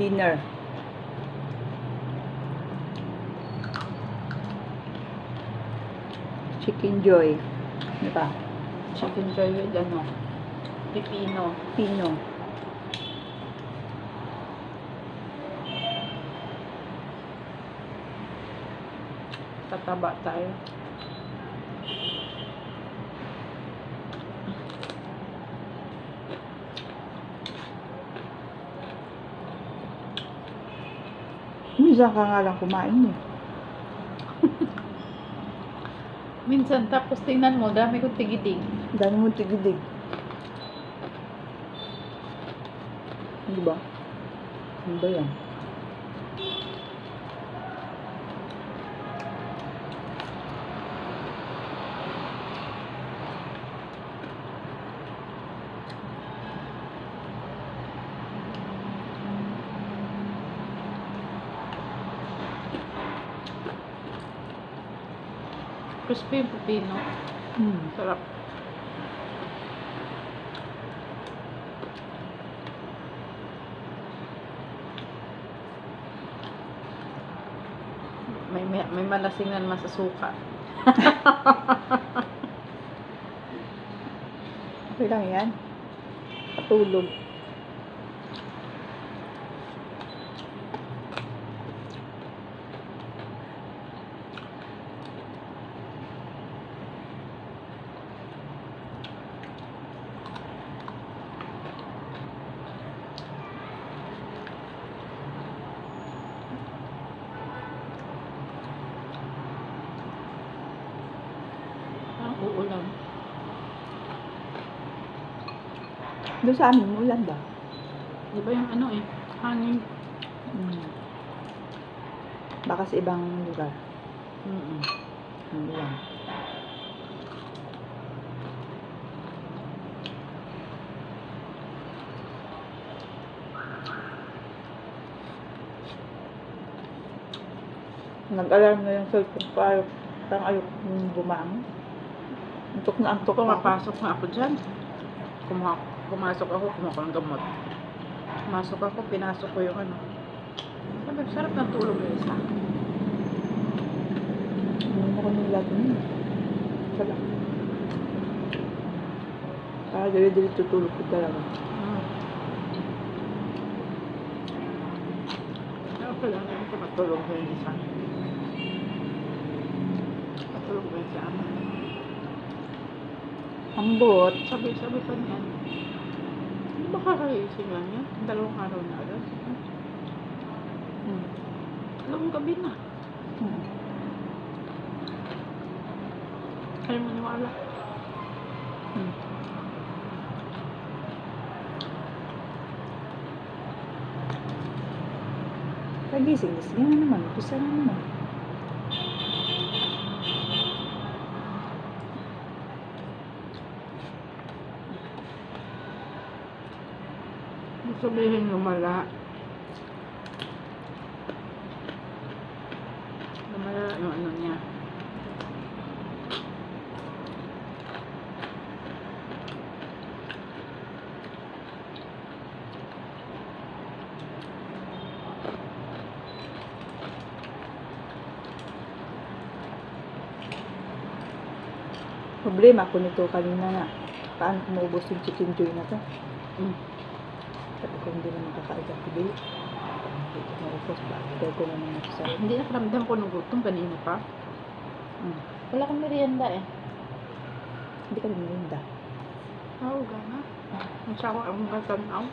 dinner. Chicken joy. Di ba? Chicken joy with ano, pipino. Pino. Tataba tayo. Minsan ka nga lang kumain eh. Minsan, tapos tingnan mo, dami kong tigidig. Dami mo tigidig. Di ba? Ano ba yan? Crispy yung. Hmm. Sarap. May, may, may malasing na naman sa suka. Okay lang yan. Patulog. Ang uulam. Doon sa amin, ulan ba? Di ba yung ano eh, hangin. Hmm. Baka sa ibang lugar. Mm-mm. Ang ulan. Nag-alarm na yung cellphone ko. Ayaw, parang ayaw kong bumangon. Antok na antok ako. Pumapasok nga ako dyan. Kumuha, pumasok ako, kumuha ko ng gamot. Pumasok ako, pinasok ko yung ano. Sabi, sarap ng tulog yung isa. Mo ko nung lago niya. Wala. Para dali-dali tutulog ko talaga. Mm. Kaya pala, hindi ko matulog yung isa. Matulog ba yung isa? Ang bot. Sabi, sabi pa niyan. Ano ba kakaising lang yan? Dalawang araw na agad. Hmm. Dalawang gabi na. Hmm. Kaya maniwala. Hmm. Pagising-gising na naman. Gusto na naman. Sabihin lumala. Lumala yung ano niya. Problema ko nito kanina na. Paano ko maubos yung chicken joy na to? Mm. Sabi ko hindi kaka-ejaculate. Hindi ko maubos. Bakit ko naman ito sa Hindi nakaramdam ko ng gutom kanina pa. Hmm. Wala kang merienda eh. Hindi ka minda. Oo, gana. Masya ko ang matanaw.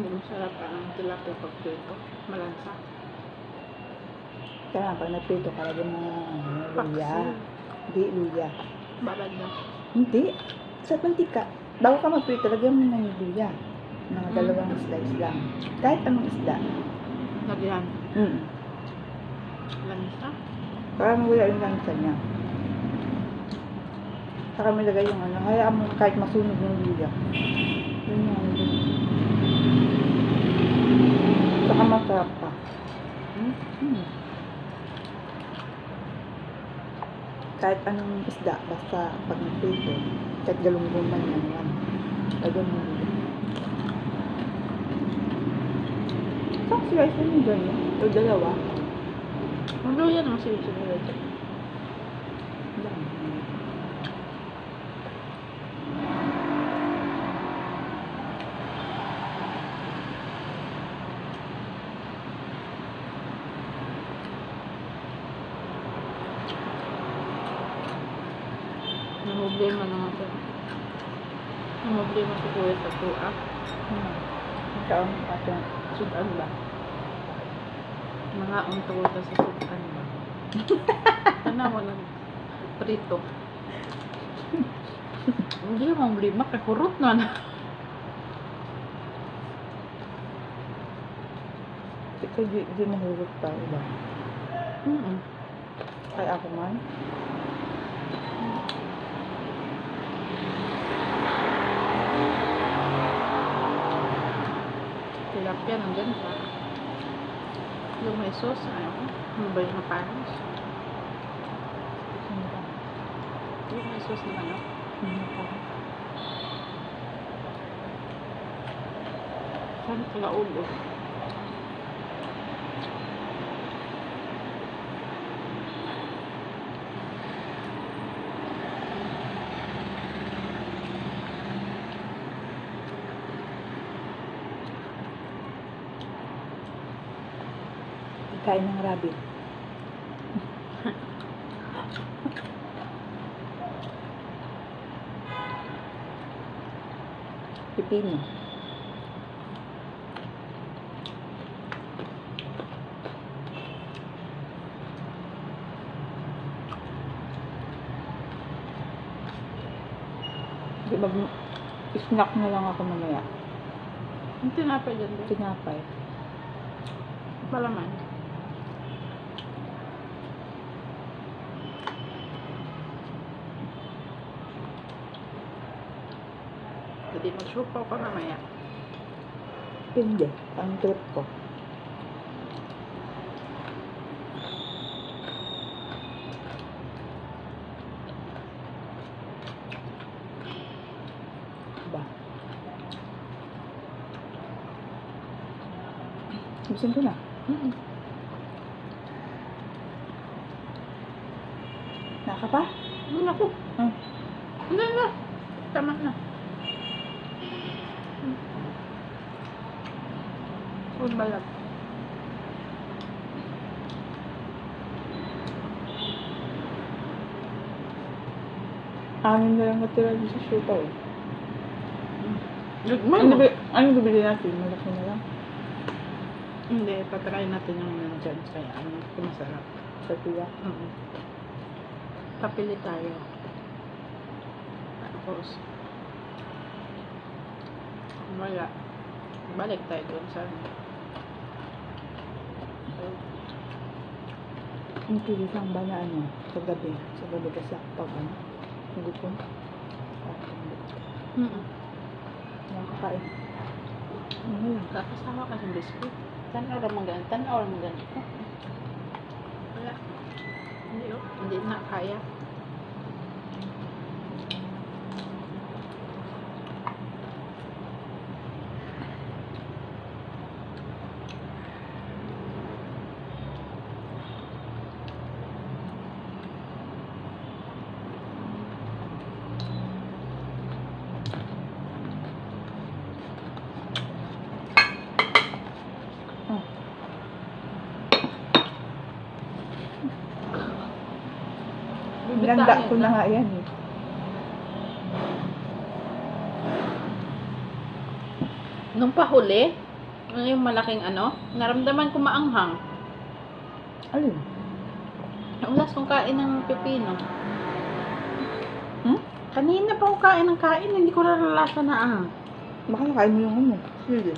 Hindi masarap ang tilapia pag prito. Malansa. Kaya pag nagprito ka, lagyan mo ano, luya. Hindi, luya. Babad na. Hindi. Sa mantika. Bago ka magprito, lagyan mo ng luya. Mga Mm. dalawang slice lang. Kahit anong isda. Lagyan. Mm. Lansa. Parang wala yung lansa niya. Saka may lagay yung ano, hayaan mo kahit masunog yung luya. Yun yung ano. dun. Saka masarap pa. Hmm? Hmm. Kahit anong isda, basta pag nagprito, kahit galunggong man yan, yan. Lagyan mo luya. Saan si Rice yung ganyan? O dalawa? Ang luya naman sila sinulad. Yan. Namblema naman siya. Namblema si Kuya sa tuwa. Hmm. Ikaw, ate. Sudan ba? Mga untuwa sa sudan ba? Ano mo lang prito. Hindi mo problema kay kurot na na. Ikaw, di, di nahulog pa, iba. Mm Kay ako man. Tilapia nandyan pa. Yung may sauce, ano ko? Ano ba yung napanos? Ba? Yung may sauce na ano? Ano pa? Saan ka ulo? Kain ng rabbit. Pipino. Di mag snack na lang ako mamaya. Tinapay dyan ba? Tinapay. Malaman. Jadi magsupaw ka mamaya. Hindi. Ang trip ko. Ba? Gusto ko na. Mm Naka pa? Ano ako? Hmm. Hindi na. Tama na. Huwag balat. Amin na lang natira dito sa siopaw eh. Lugman Ano ba, anong bibili natin? Malaki na lang. Hindi, patry natin yung nandyan. Kaya ano, kung masarap. Sa tiya. Oo. Papili tayo. Tapos, wala, balik tayo doon sa ano. Ang kilisang ba na ano? Sa gabi. Sa gabi kasi ako pag ano. Hindi ko. Mm Nakakain. Ano yun? Kakasawa ka ng biskuit. Tanaw naman ganito. Tanaw naman ganito. Wala. Hindi oh. Hindi na kaya. Oh. Nilanda ko na nga yan eh. Nung pahuli, ano yung malaking ano, naramdaman ko maanghang. Alin? Naulas kong kain ng pepino. Hmm? Kanina pa ako kain ng kain, hindi ko nalalasan na ang. Baka nakain mo yung ano. Sige.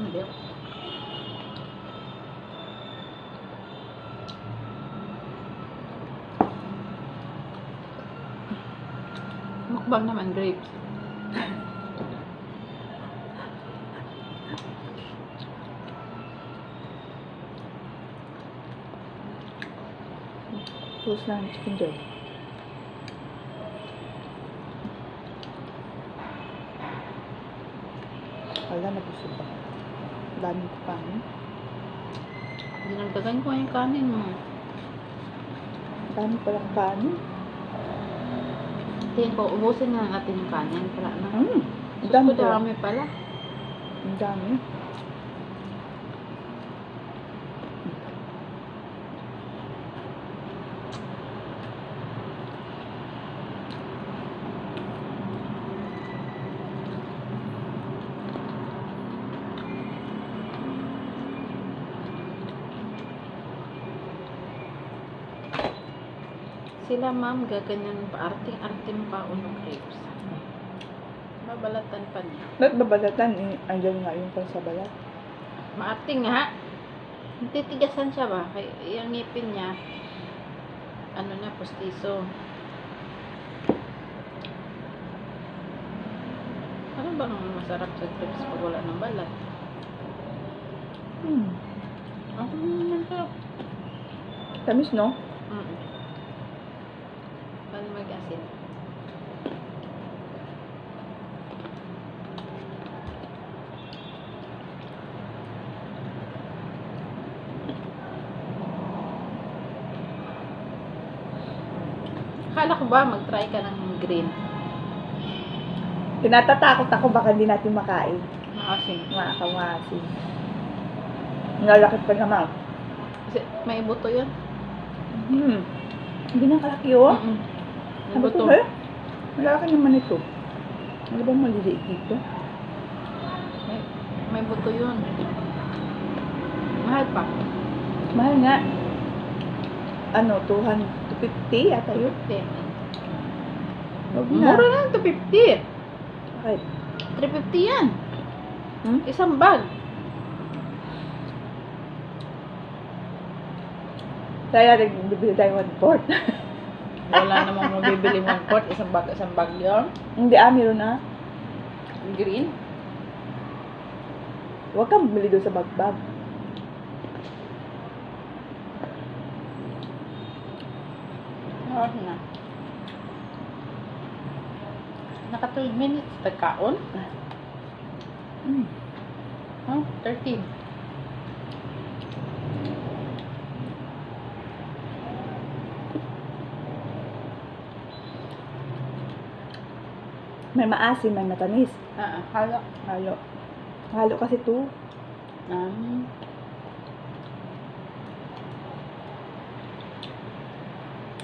Hindi. Mukbang naman, grapes. Tapos lang ang chicken joy. Wala, nabusog ako. Dami ko kanin. Dinagdagan ko yung kanin mo. Dami palang kanin. Tingin ko, ubusin na natin yung kanin. Para na. Mm. Ang dami pala. Ang dami. Sila ma'am, gaganyan pa. Arting-arting pa unong grapes. Babalatan pa niya. Ba't babalatan? Eh, andyan nga yung pansabalat. Maarting nga. Titigasan siya ba? Kaya yung ngipin niya, ano na, postiso. Ano bang masarap sa grapes pag wala ng balat? Hmm. Naman to. Tamis, no? Mag-asin? Akala ko ba mag-try ka ng green? Tinatatakot ako baka hindi natin makain. Maasim. Mga kamasin. Nalakit pa naman. Kasi may buto yun. Hmm. Hindi na kalaki, oh. Mm-mm. Ano buto. to, eh? Malaki naman ito. Ano bang maliliit dito? May, may buto yun. Mahal pa. Mahal nga. Ano, 200, 250 yata yun. 50. Huwag na. Mura lang, 250. Bakit? 350 yan. Hmm? Isang bag. Kaya nagbibili tayo one fourth. Wala namang mabibili one quart. Isang bag, isang bag yun. Hindi, ah, meron na. Green. Huwag kang bumili doon sa bagbag. Oras na. Naka 12 minutes. Tagkaon. Mm. Huh? 13. May maasim, may matamis. Ah, ah, halo. Halo. Halo kasi to. Um,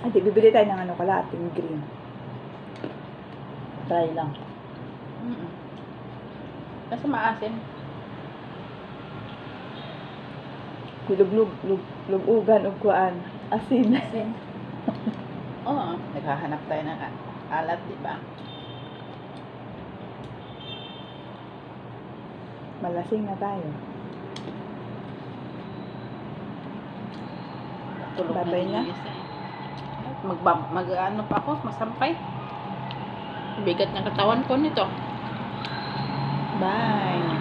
Ay, di, bibili tayo ng ano kalating green. Try lang. mm Kasi maasim. Kulog-lug, lug, lugugan o kuan. Asin. Asin. Oo. Naghahanap tayo ng alat, di ba? Malasing na tayo. Tulog Babay na? isa eh. Mag, mag, ano pa ako, masampay. Bigat ng katawan ko nito. Bye.